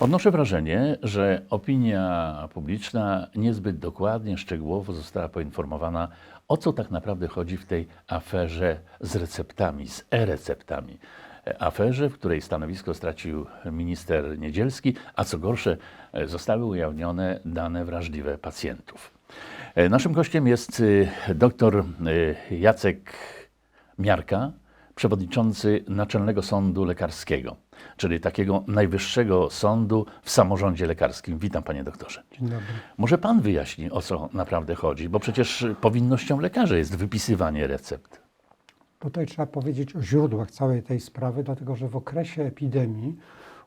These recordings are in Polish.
Odnoszę wrażenie, że opinia publiczna niezbyt dokładnie, szczegółowo została poinformowana, o co tak naprawdę chodzi w tej aferze z receptami, z e-receptami. E, Aferze, w której stanowisko stracił minister Niedzielski, a co gorsze, e, zostały ujawnione dane wrażliwe pacjentów. E, Naszym gościem jest e, dr e, Jacek Miarka, przewodniczący Naczelnego Sądu Lekarskiego, czyli takiego najwyższego sądu w samorządzie lekarskim. Witam, panie doktorze. Dzień dobry. Może pan wyjaśni, o co naprawdę chodzi, bo przecież powinnością lekarza jest wypisywanie recept. Tutaj trzeba powiedzieć o źródłach całej tej sprawy, dlatego że w okresie epidemii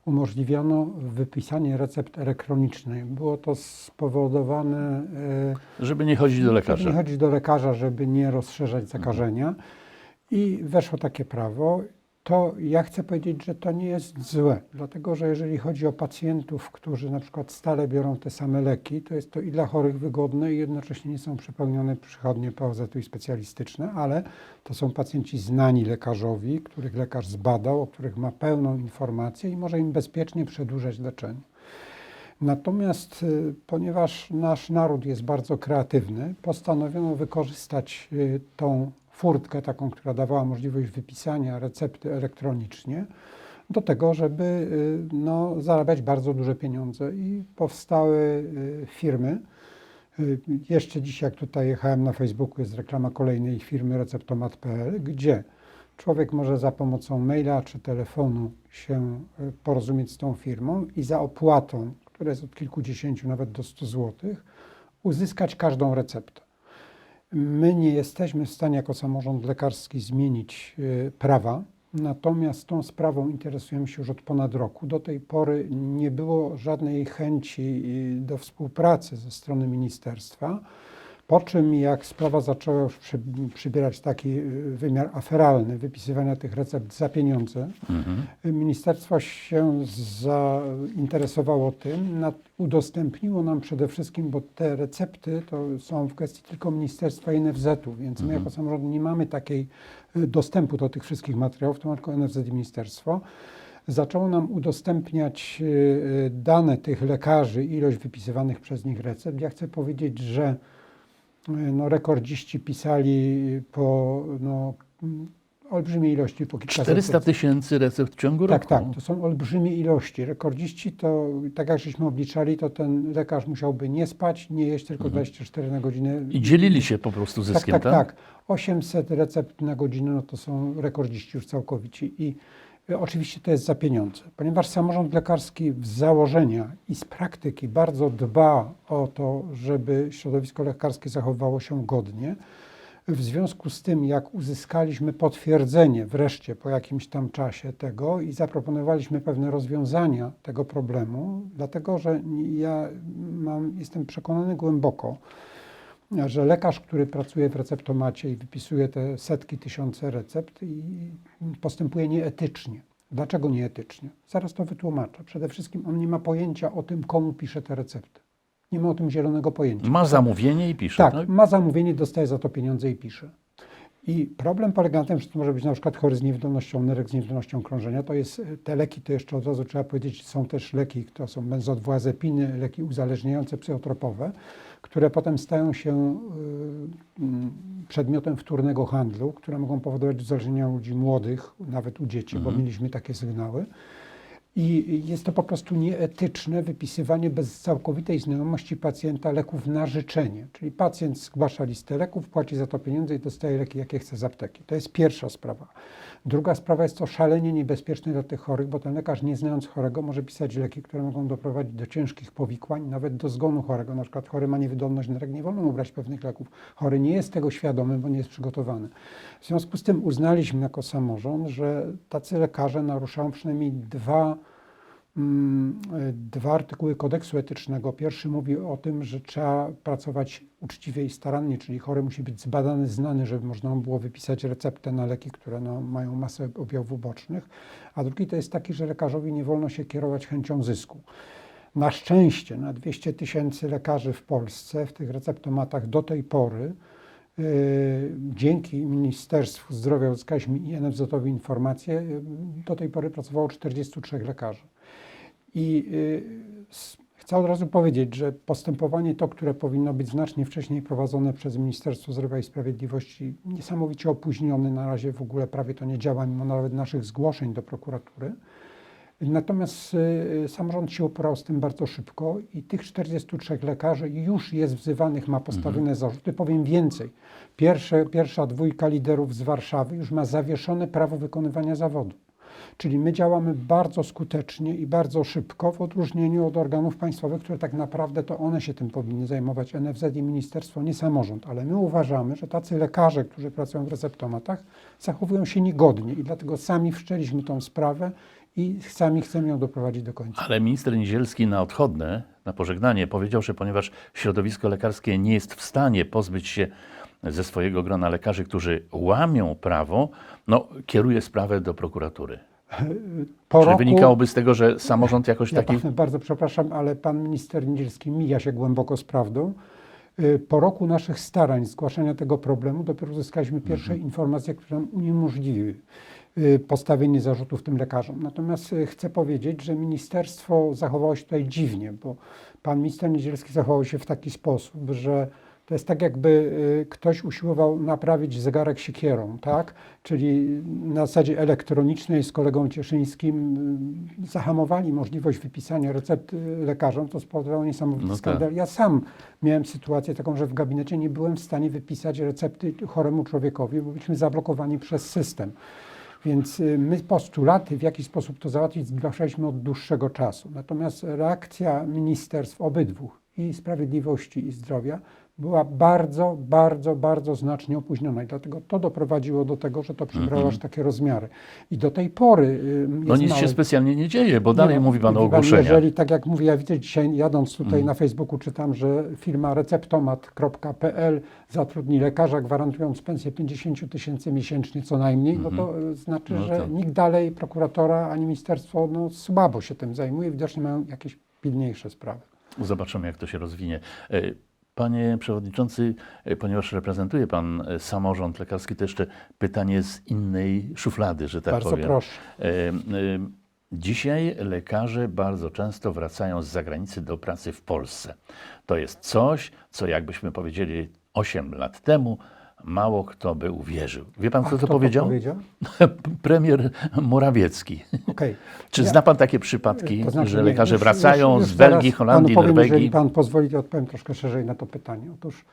umożliwiono wypisanie recept elektronicznych. Było to spowodowane, e, Żeby nie chodzić do żeby lekarza. nie chodzić do lekarza, żeby nie rozszerzać zakażenia. I weszło takie prawo. To ja chcę powiedzieć, że to nie jest złe, dlatego że jeżeli chodzi o pacjentów, którzy na przykład stale biorą te same leki, to jest to i dla chorych wygodne i jednocześnie nie są przepełnione przychodnie POZ-u i specjalistyczne, ale to są pacjenci znani lekarzowi, których lekarz zbadał, o których ma pełną informację i może im bezpiecznie przedłużać leczenie. Natomiast y, ponieważ nasz naród jest bardzo kreatywny, postanowiono wykorzystać y, tą furtkę, taką, która dawała możliwość wypisania recepty elektronicznie, do tego, żeby y, no, zarabiać bardzo duże pieniądze. I powstały y, firmy. Y, Jeszcze dziś, jak tutaj jechałem na Facebooku, jest reklama kolejnej firmy receptomat.pl, gdzie człowiek może za pomocą maila czy telefonu się porozumieć z tą firmą i za opłatą, która jest od kilkudziesięciu nawet do 100 zł, uzyskać każdą receptę. My nie jesteśmy w stanie jako samorząd lekarski zmienić y, prawa, natomiast tą sprawą interesujemy się już od ponad roku. Do tej pory nie było żadnej chęci y, do współpracy ze strony ministerstwa. Po czym, jak sprawa zaczęła już przy, przybierać taki y, wymiar aferalny, wypisywania tych recept za pieniądze, Mhm. Ministerstwo się zainteresowało tym, nad, udostępniło nam przede wszystkim, bo te recepty to są w kwestii tylko Ministerstwa i NFZ-u, więc my jako samorząd nie mamy takiej y, dostępu do tych wszystkich materiałów, to ma tylko NFZ i ministerstwo. Zaczęło nam udostępniać y, dane tych lekarzy, ilość wypisywanych przez nich recept. Ja chcę powiedzieć, że no, rekordziści pisali po no, olbrzymiej ilości, po kilkaset 400 tysięcy recept w ciągu tak, roku. tak, to są olbrzymie ilości. Rekordziści to, tak jak żeśmy obliczali, to ten lekarz musiałby nie spać, nie jeść tylko 24 na godzinę. Mhm. I dzielili się po prostu tak, zyskiem, tak, tak? tak. 800 recept na godzinę, no to są rekordziści już całkowici. I oczywiście to jest za pieniądze, ponieważ samorząd lekarski z założenia i z praktyki bardzo dba o to, żeby środowisko lekarskie zachowywało się godnie. W związku z tym, jak uzyskaliśmy potwierdzenie wreszcie po jakimś tam czasie tego i zaproponowaliśmy pewne rozwiązania tego problemu, dlatego że ja mam, jestem przekonany głęboko, że lekarz, który pracuje w receptomacie i wypisuje te setki, tysiące recept i postępuje nieetycznie. Dlaczego nieetycznie? Zaraz to wytłumaczę. Przede wszystkim on nie ma pojęcia o tym, komu pisze te recepty. Nie ma o tym zielonego pojęcia. Ma zamówienie i pisze. Tak, tak? ma zamówienie, dostaje za to pieniądze i pisze. I problem polega na tym, że to może być na przykład chory z niewydolnością nerek, z niewydolnością krążenia. To jest, te leki, to jeszcze od razu trzeba powiedzieć, są też leki, to są benzodiazepiny, leki uzależniające, psychotropowe, które potem stają się y, mm, przedmiotem wtórnego handlu, które mogą powodować uzależnienia u ludzi młodych, nawet u dzieci, bo mieliśmy takie sygnały. I jest to po prostu nieetyczne wypisywanie bez całkowitej znajomości pacjenta leków na życzenie. Czyli pacjent zgłasza listę leków, płaci za to pieniądze i dostaje leki, jakie chce z apteki. To jest pierwsza sprawa. Druga sprawa jest to szalenie niebezpieczne dla tych chorych, bo ten lekarz, nie znając chorego, może pisać leki, które mogą doprowadzić do ciężkich powikłań, nawet do zgonu chorego. Na przykład chory ma niewydolność nerek, nie wolno mu brać pewnych leków. Chory nie jest tego świadomy, bo nie jest przygotowany. W związku z tym uznaliśmy jako samorząd, że tacy lekarze naruszają przynajmniej dwa dwa artykuły kodeksu etycznego. Pierwszy mówi o tym, że trzeba pracować uczciwie i starannie, czyli chory musi być zbadany, znany, żeby można było wypisać receptę na leki, które no, mają masę objawów ubocznych. A drugi to jest taki, że lekarzowi nie wolno się kierować chęcią zysku. Na szczęście na 200 tysięcy lekarzy w Polsce w tych receptomatach do tej pory Dzięki Ministerstwu Zdrowia uzyskaliśmy i NFZ-owi informację. yy, Do tej pory pracowało 43 lekarzy. I s- chcę od razu powiedzieć, że postępowanie to, które powinno być znacznie wcześniej prowadzone przez Ministerstwo Zdrowia i Sprawiedliwości, niesamowicie opóźnione, na razie w ogóle prawie to nie działa, mimo nawet naszych zgłoszeń do prokuratury. Natomiast y, samorząd się uporał z tym bardzo szybko i tych 43 lekarzy już jest wzywanych, ma postawione zarzuty. Powiem więcej. Pierwsze, pierwsza dwójka liderów z Warszawy już ma zawieszone prawo wykonywania zawodu. Czyli my działamy bardzo skutecznie i bardzo szybko w odróżnieniu od organów państwowych, które tak naprawdę to one się tym powinny zajmować, NFZ i ministerstwo, nie samorząd. Ale my uważamy, że tacy lekarze, którzy pracują w receptomatach, zachowują się niegodnie i dlatego sami wszczęliśmy tą sprawę i sami chcemy ją doprowadzić do końca. Ale minister Niedzielski na odchodne, na pożegnanie powiedział, że ponieważ środowisko lekarskie nie jest w stanie pozbyć się ze swojego grona lekarzy, którzy łamią prawo, no, kieruje sprawę do prokuratury. Po Czy wynikałoby z tego, że samorząd jakoś Ja taki... bardzo przepraszam, ale pan minister Niedzielski mija się głęboko z prawdą. Y, Po roku naszych starań zgłaszania tego problemu dopiero uzyskaliśmy pierwsze Mhm. informacje, które nam uniemożliwiły postawienie zarzutów tym lekarzom. Natomiast y, chcę powiedzieć, że ministerstwo zachowało się tutaj dziwnie, bo pan minister Niedzielski zachował się w taki sposób, że to jest tak, jakby y, ktoś usiłował naprawić zegarek siekierą, tak? Czyli na zasadzie elektronicznej z kolegą Cieszyńskim y, zahamowali możliwość wypisania recept y, lekarzom. To spowodowało niesamowity No tak. skandal. Ja sam miałem sytuację taką, że w gabinecie nie byłem w stanie wypisać recepty choremu człowiekowi, bo byliśmy zablokowani przez system. Więc y, my postulaty, w jaki sposób to załatwić, zgłaszaliśmy od dłuższego czasu. Natomiast reakcja ministerstw obydwu, i sprawiedliwości, i zdrowia, była bardzo, bardzo, bardzo znacznie opóźniona. I dlatego to doprowadziło do tego, że to przybrało aż takie rozmiary. I do tej pory. y, No nic małe- się specjalnie nie dzieje, bo dalej nie, mówi Pan o ogłoszeniach. Jeżeli, tak jak mówię, ja widzę dzisiaj jadąc tutaj Mhm. na Facebooku, czytam, że firma receptomat.pl zatrudni lekarza, gwarantując pensję 50 tysięcy miesięcznie co najmniej, no to y, znaczy, No że tak. nikt dalej, prokuratora ani ministerstwo, no słabo się tym zajmuje, widocznie mają jakieś pilniejsze sprawy. Zobaczymy, jak to się rozwinie. Panie Przewodniczący, e, ponieważ reprezentuje Pan e, samorząd lekarski, to jeszcze pytanie z innej szuflady, że tak Bardzo powiem. proszę. E, e, Dzisiaj lekarze bardzo często wracają z zagranicy do pracy w Polsce. To jest coś, co jakbyśmy powiedzieli 8 lat temu, mało kto by uwierzył. Wie Pan, kto to powiedział? powiedział? Premier Morawiecki. Okej. Czy Ja- zna Pan takie przypadki, To znaczy, że nie, lekarze już- wracają już- już z Belgii, Holandii, powiem, Norwegii? Jeżeli pan pozwoli, to odpowiem troszkę szerzej na to pytanie. Otóż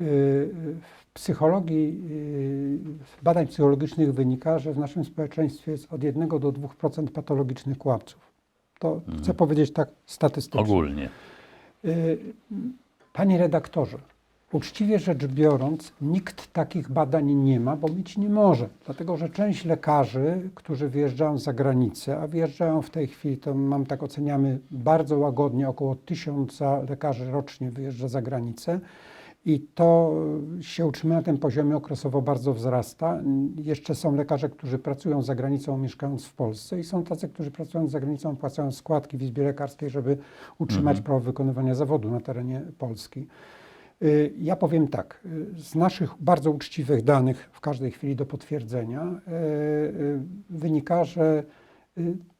yy, w psychologii, yy, z badań psychologicznych wynika, że w naszym społeczeństwie jest od 1 do 2% patologicznych kłamców. To chcę powiedzieć tak statystycznie. Ogólnie. Panie redaktorze, uczciwie rzecz biorąc, nikt takich badań nie ma, bo mieć nie może. Dlatego, że część lekarzy, którzy wyjeżdżają za granicę, a wyjeżdżają w tej chwili, to mam tak oceniamy bardzo łagodnie, około tysiąca lekarzy rocznie wyjeżdża za granicę. I to się utrzymuje na tym poziomie, okresowo bardzo wzrasta. Jeszcze są lekarze, którzy pracują za granicą, mieszkając w Polsce i są tacy, którzy pracując za granicą, płacą składki w Izbie Lekarskiej, żeby utrzymać prawo wykonywania zawodu na terenie Polski. Y, Ja powiem tak, y, z naszych bardzo uczciwych danych w każdej chwili do potwierdzenia y, wynika, że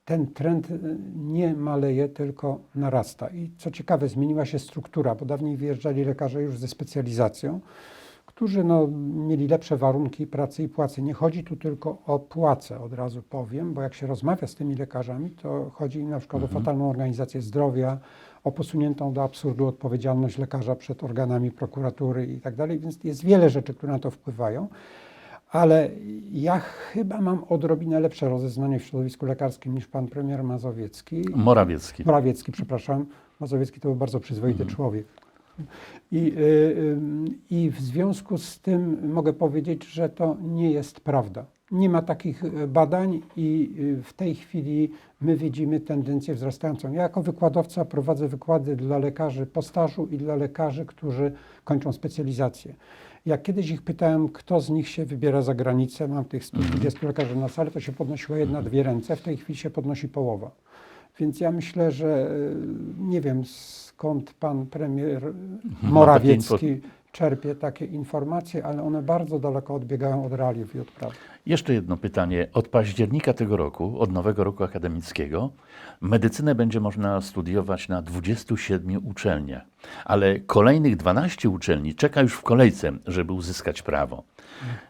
ten trend nie maleje, tylko narasta. I co ciekawe, zmieniła się struktura, bo dawniej wyjeżdżali lekarze już ze specjalizacją, którzy no, mieli lepsze warunki pracy i płacy. Nie chodzi tu tylko o płace, od razu powiem, bo jak się rozmawia z tymi lekarzami, to chodzi na przykład o fatalną organizację zdrowia, o posuniętą do absurdu odpowiedzialność lekarza przed organami prokuratury i tak dalej, więc jest wiele rzeczy, które na to wpływają. Ale ja chyba mam odrobinę lepsze rozeznanie w środowisku lekarskim niż pan premier Mazowiecki. Morawiecki. Morawiecki, przepraszam. Mazowiecki to był bardzo przyzwoity człowiek. I, y, y, I w związku z tym mogę powiedzieć, że to nie jest prawda. Nie ma takich y, badań i y, w tej chwili my widzimy tendencję wzrastającą. Ja jako wykładowca prowadzę wykłady dla lekarzy po stażu i dla lekarzy, którzy kończą specjalizację. Jak kiedyś ich pytałem, kto z nich się wybiera za granicę, mam tych 120 lekarzy na sali, to się podnosiła jedna, dwie ręce, w tej chwili się podnosi połowa. Więc ja myślę, że y, nie wiem skąd pan premier Morawiecki czerpię takie informacje, ale one bardzo daleko odbiegają od realiów i od prawdy. Jeszcze jedno pytanie. Od października tego roku, od nowego roku akademickiego, medycynę będzie można studiować na 27 uczelniach, ale kolejnych 12 uczelni czeka już w kolejce, żeby uzyskać prawo.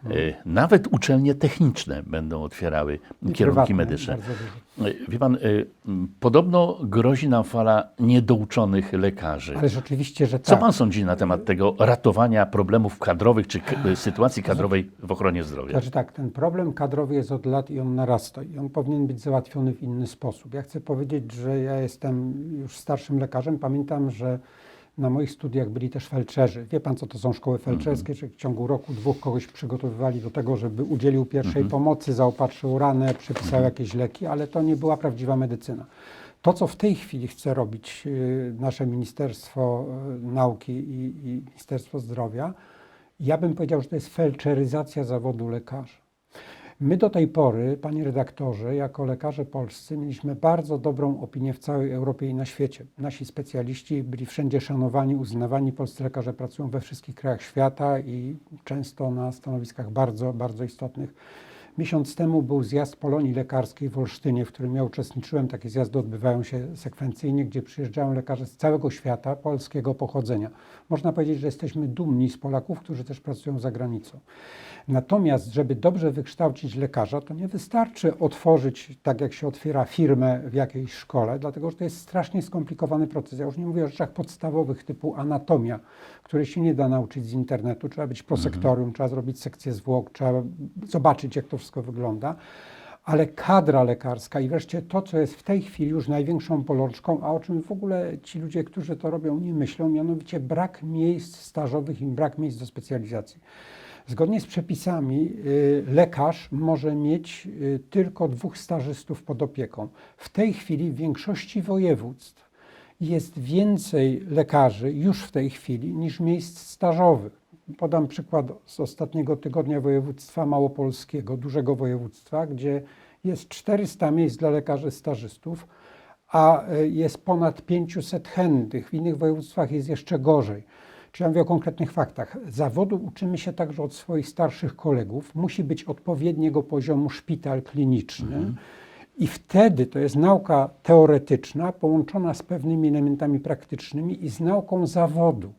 E, Nawet uczelnie techniczne będą otwierały I kierunki medyczne. E, Wie pan, m, podobno grozi nam fala niedouczonych lekarzy. Ale rzeczywiście, że Co tak. pan sądzi na temat tego ratowania problemów kadrowych czy k- sytuacji kadrowej w ochronie zdrowia? Znaczy tak, ten problem kadrowy jest od lat i on narasta i on powinien być załatwiony w inny sposób. Ja chcę powiedzieć, że ja jestem już starszym lekarzem. Pamiętam, że na moich studiach byli też felczerzy. Wie pan, co to są szkoły felczerskie? Czy w ciągu roku, dwóch kogoś przygotowywali do tego, żeby udzielił pierwszej pomocy, zaopatrzył ranę, przepisał jakieś leki, ale to nie była prawdziwa medycyna. To, co w tej chwili chce robić y, nasze Ministerstwo y, Nauki i, i Ministerstwo Zdrowia, ja bym powiedział, że to jest felczeryzacja zawodu lekarza. My do tej pory, panie redaktorze, jako lekarze polscy, mieliśmy bardzo dobrą opinię w całej Europie i na świecie. Nasi specjaliści byli wszędzie szanowani, uznawani. Polscy lekarze pracują we wszystkich krajach świata i często na stanowiskach bardzo, bardzo istotnych. Miesiąc temu był zjazd Polonii Lekarskiej w Olsztynie, w którym ja uczestniczyłem. Takie zjazdy odbywają się sekwencyjnie, gdzie przyjeżdżają lekarze z całego świata polskiego pochodzenia. Można powiedzieć, że jesteśmy dumni z Polaków, którzy też pracują za granicą. Natomiast, żeby dobrze wykształcić lekarza, to nie wystarczy otworzyć, tak jak się otwiera firmę w jakiejś szkole, dlatego że to jest strasznie skomplikowany proces. Ja już nie mówię o rzeczach podstawowych typu anatomia, której się nie da nauczyć z internetu. Trzeba być prosektorium, trzeba zrobić sekcję zwłok, trzeba zobaczyć, jak to wszystko wygląda. Ale kadra lekarska i wreszcie to, co jest w tej chwili już największą bolączką, a o czym w ogóle ci ludzie, którzy to robią, nie myślą, mianowicie brak miejsc stażowych i brak miejsc do specjalizacji. Zgodnie z przepisami y, lekarz może mieć y, tylko dwóch stażystów pod opieką. W tej chwili w większości województw jest więcej lekarzy już w tej chwili niż miejsc stażowych. Podam przykład z ostatniego tygodnia województwa małopolskiego, dużego województwa, gdzie jest 400 miejsc dla lekarzy stażystów, a y, jest ponad 500 chętnych. W innych województwach jest jeszcze gorzej. Czy ja mówię o konkretnych faktach. Zawodu uczymy się także od swoich starszych kolegów. Musi być odpowiedniego poziomu szpital kliniczny. I wtedy to jest nauka teoretyczna połączona z pewnymi elementami praktycznymi i z nauką zawodu.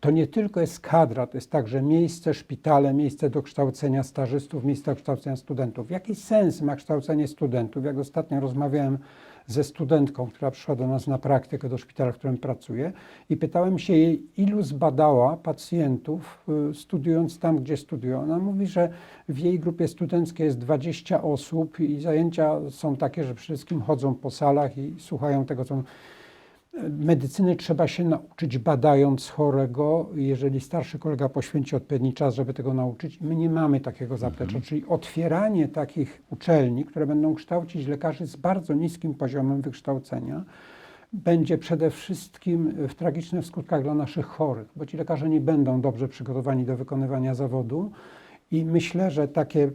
To nie tylko jest kadra, to jest także miejsce, szpitale, miejsce do kształcenia stażystów, miejsce do kształcenia studentów. Jaki sens ma kształcenie studentów? Jak ostatnio rozmawiałem ze studentką, która przyszła do nas na praktykę do szpitala, w którym pracuję i pytałem się jej, ilu zbadała pacjentów y, studiując tam, gdzie studiuje. Ona mówi, że w jej grupie studenckiej jest 20 osób i zajęcia są takie, że wszystkim chodzą po salach i słuchają tego, co Medycyny trzeba się nauczyć badając chorego. Jeżeli starszy kolega poświęci odpowiedni czas, żeby tego nauczyć, my nie mamy takiego zaplecza. Czyli otwieranie takich uczelni, które będą kształcić lekarzy z bardzo niskim poziomem wykształcenia, będzie przede wszystkim w tragicznych skutkach dla naszych chorych, bo ci lekarze nie będą dobrze przygotowani do wykonywania zawodu. I myślę, że takie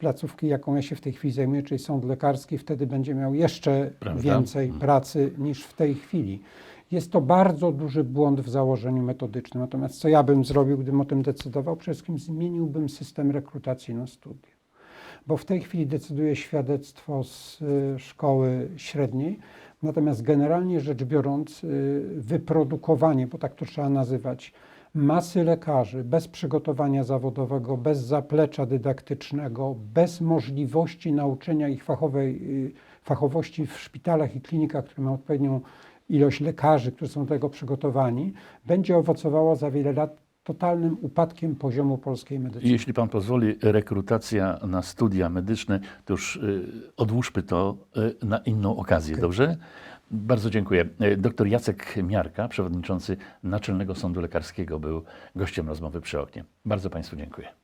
placówki, jaką ja się w tej chwili zajmuję, czyli sąd lekarski, wtedy będzie miał jeszcze Prawda? więcej pracy niż w tej chwili. Jest to bardzo duży błąd w założeniu metodycznym. Natomiast co ja bym zrobił, gdybym o tym decydował? Przede wszystkim zmieniłbym system rekrutacji na studia. Bo w tej chwili decyduje świadectwo z y, szkoły średniej. Natomiast generalnie rzecz biorąc, y, wyprodukowanie, bo tak to trzeba nazywać, masy lekarzy bez przygotowania zawodowego, bez zaplecza dydaktycznego, bez możliwości nauczenia ich fachowej, y, fachowości w szpitalach i klinikach, które mają odpowiednią ilość lekarzy, którzy są do tego przygotowani, będzie owocowało za wiele lat totalnym upadkiem poziomu polskiej medycyny. Jeśli pan pozwoli, rekrutacja na studia medyczne, to już y, odłóżmy to y, na inną okazję, dobrze? Bardzo dziękuję. Y, Doktor Jacek Miarka, przewodniczący Naczelnego Sądu Lekarskiego, był gościem rozmowy przy oknie. Bardzo Państwu dziękuję.